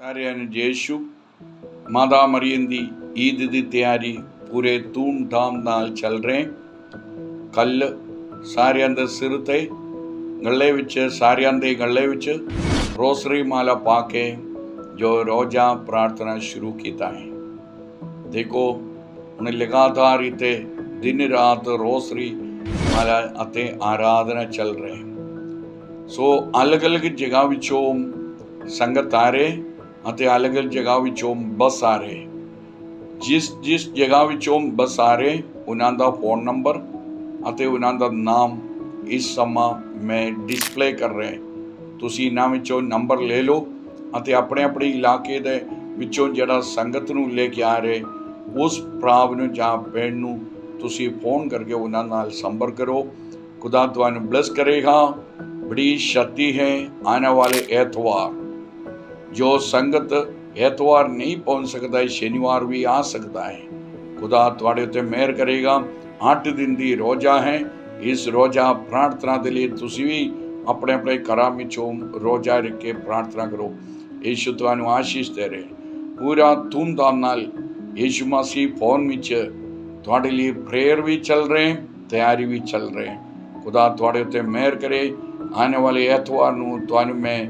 ਸਾਰਿਆਂ ਨੂੰ ਯੇਸ਼ੂ ਮਾਤਾ ਮਰੀਮ ਦੀ ਈਦ ਦੀ ਤਿਆਰੀ ਪੂਰੇ ਧੂਮ-ਧਾਮ ਨਾਲ ਚੱਲ ਰਹੇ। ਕੱਲ ਸਾਰਿਆਂ ਦੇ ਸਿਰ ਤੇ ਗੱਲੇ ਵਿੱਚ, ਸਾਰਿਆਂ ਦੇ ਗੱਲੇ ਵਿੱਚ ਰੋਸਰੀ ਮਾਲਾ ਪਾ ਕੇ ਜੋ ਰੋਜ਼ਾ ਪ੍ਰਾਰਥਨਾ ਸ਼ੁਰੂ ਕੀਤਾ ਹੈ। ਦੇਖੋ, ਹੁਣ ਲਗਾਤਾਰ ਇਤੇ ਦਿਨ ਰਾਤ ਰੋਸਰੀ ਮਾਲਾ ਅਤੇ ਆਰਾਧਨਾ ਚੱਲ ਰਹੇ। ਸੋ ਅਲੱਗ-ਅਲੱਗ ਜਗ੍ਹਾ ਵਿੱਚੋਂ ਸੰਗਤ ਆ ਰਹੇ। ਅਤੇ ਅਲੱਗ-ਅਲੱਗ ਜਗ੍ਹਾ ਵਿੱਚੋਂ ਬੱਸ ਆ ਰਹੇ। ਜਿਸ ਜਿਸ ਜਗ੍ਹਾ ਵਿੱਚੋਂ ਬੱਸ ਆ ਰਹੇ, ਉਹਨਾਂ ਦਾ ਫੋਨ ਨੰਬਰ ਅਤੇ ਉਹਨਾਂ ਦਾ ਨਾਮ ਇਸ ਸਮਾਂ ਮੈਂ ਡਿਸਪਲੇ ਕਰ ਰਿਹਾ ਤੁਸੀਂ ਇਹਨਾਂ ਵਿੱਚੋਂ ਨੰਬਰ ਲੈ ਲਓ ਅਤੇ ਆਪਣੇ ਆਪਣੇ ਇਲਾਕੇ ਦੇ ਵਿੱਚੋਂ ਜਿਹੜਾ ਸੰਗਤ ਨੂੰ ਲੈ ਕੇ ਆ ਰਹੇ, ਉਸ ਪ੍ਰਾਪ ਨੂੰ ਜਾਂ ਪਿੰਡ ਨੂੰ ਤੁਸੀਂ ਫੋਨ ਕਰਕੇ ਉਹਨਾਂ ਨਾਲ ਸੰਪਰਕ ਕਰੋ। ਖੁਦਾ ਤੁਹਾਨੂੰ ਬਲੈਸ ਕਰੇਗਾ। ਬੜੀ ਸ਼ਕਤੀ ਹੈ ਆਉਣ ਵਾਲੇ ਐਤਵਾਰ। ਜੋ ਸੰਗਤ ਐਤਵਾਰ ਨਹੀਂ ਪਹੁੰਚ ਸਕਦਾ ਹੈ, ਸ਼ਨੀਵਾਰ ਵੀ ਆ ਸਕਦਾ ਹੈ। ਖੁਦਾ ਤੁਹਾਡੇ ਉੱਤੇ ਮਿਹਰ ਕਰੇਗਾ। 8 ਦਿਨ ਦੀ ਰੋਜ਼ਾ ਹੈ। ਇਸ ਰੋਜ਼ਾ ਪ੍ਰਾਰਥਨਾ ਦੇ ਲਈ ਤੁਸੀਂ ਵੀ ਆਪਣੇ ਆਪਣੇ ਘਰਾਂ ਵਿੱਚੋਂ ਰੋਜ਼ਾ ਰੱਖ ਕੇ ਪ੍ਰਾਰਥਨਾ ਕਰੋ। ਯੀਸ਼ੂ ਤੁਹਾਨੂੰ ਆਸ਼ੀਸ਼ ਦੇ ਰਹੇ। ਪੂਰਾ ਧੂਮਧਾਮ ਨਾਲ ਯੀਸ਼ੂ ਮਸੀਹ ਫੋਨ ਵਿੱਚ ਤੁਹਾਡੇ ਲਈ ਪ੍ਰੇਅਰ ਵੀ ਚੱਲ ਰਹੇ, ਤਿਆਰੀ ਵੀ ਚੱਲ ਰਹੇ। ਖੁਦਾ ਤੁਹਾਡੇ ਉੱਤੇ ਮਿਹਰ ਕਰੇ। ਆਉਣ ਵਾਲੇ ਐਤਵਾਰ ਨੂੰ ਤੁਹਾਨੂੰ ਮੈਂ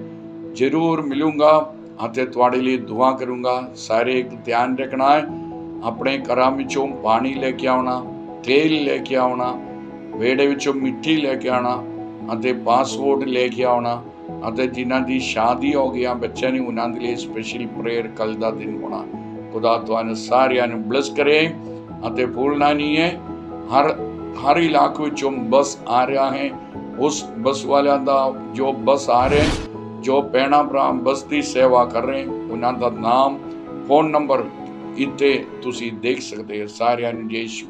ਜ਼ਰੂਰ ਮਿਲੂੰਗਾ। ਅਤੇ ਤੁਹਾਡੇ ਲਈ ਦੁਆ ਕਰੂੰਗਾ, ਸਾਰੇ ਇੱਕ ਧਿਆਨ ਰੱਖਣਾ ਹੈ, ਆਪਣੇ ਘਰਾਂ ਵਿੱਚੋਂ ਪਾਣੀ ਲੈ ਕੇ ਆਉਣਾ, ਤੇਲ ਲੈ ਕੇ ਆਉਣਾ ਵੇੜੇ ਵਿੱਚੋਂ ਮਿੱਟੀ ਲੈ ਕੇ ਆਉਣਾ ਅਤੇ ਪਾਸਪੋਰਟ ਲੈ ਕੇ ਆਉਣਾ ਅਤੇ ਜਿਨ੍ਹਾਂ ਦੀ ਸ਼ਾਦੀ ਹੋ ਗਿਆ ਬੱਚਿਆਂ ਨੇ ਉਹਨਾਂ ਦੇ ਲਈ ਸਪੈਸ਼ਲ ਪ੍ਰੇਅਰ ਕੱਲ ਦਾ ਦਿਨ ਹੋਣਾ। ਖੁਦਾ ਤੁਹਾਨੂੰ ਸਾਰਿਆਂ ਨੂੰ ਬਲੈਸ ਕਰੇ ਅਤੇ ਭੁੱਲਣਾ ਨਹੀਂ ਹੈ, ਹਰ ਹਰ ਇਲਾਕੇ ਵਿੱਚੋਂ ਬੱਸ ਆ ਰਿਹਾ ਹੈ, ਉਸ ਬੱਸ ਵਾਲਿਆਂ ਦਾ ਜੋ ਬੱਸ ਆ ਰਹੇ ਜੋ ਪੈਣਾ ਭਰਾ ਬਸਤੀ ਸੇਵਾ ਕਰ ਰਹੇ ਉਹਨਾਂ ਦਾ ਨਾਮ, ਫੋਨ ਨੰਬਰ ਇੱਥੇ ਤੁਸੀਂ ਦੇਖ ਸਕਦੇ ਹੋ, ਸਾਰਿਆਂ ਨੂੰ ਯੇਸ਼ੂ